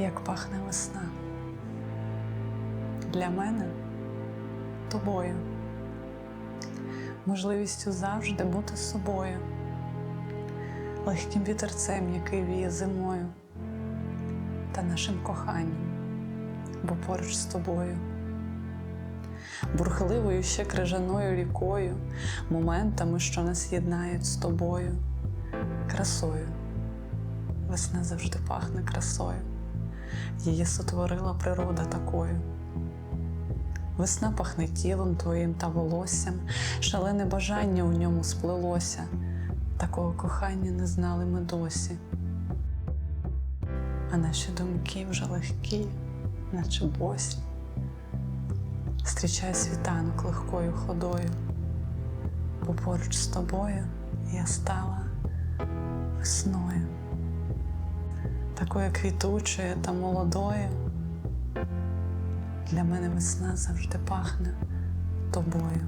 як пахне весна. Для мене тобою, можливістю завжди бути собою, легким вітерцем, який віє зимою, та нашим коханням, бо поруч з тобою, бурхливою ще крижаною рікою, моментами, що нас єднають з тобою, красою. Весна завжди пахне красою. Її сотворила природа такою. Весна пахне тілом твоїм та волоссям, шалене бажання у ньому сплелося. Такого кохання не знали ми досі. А наші думки вже легкі, наче босі. Зустрічає світанок легкою ходою, бо поруч з тобою я стала весною такою квітучою та молодою. Для мене весна завжди пахне тобою.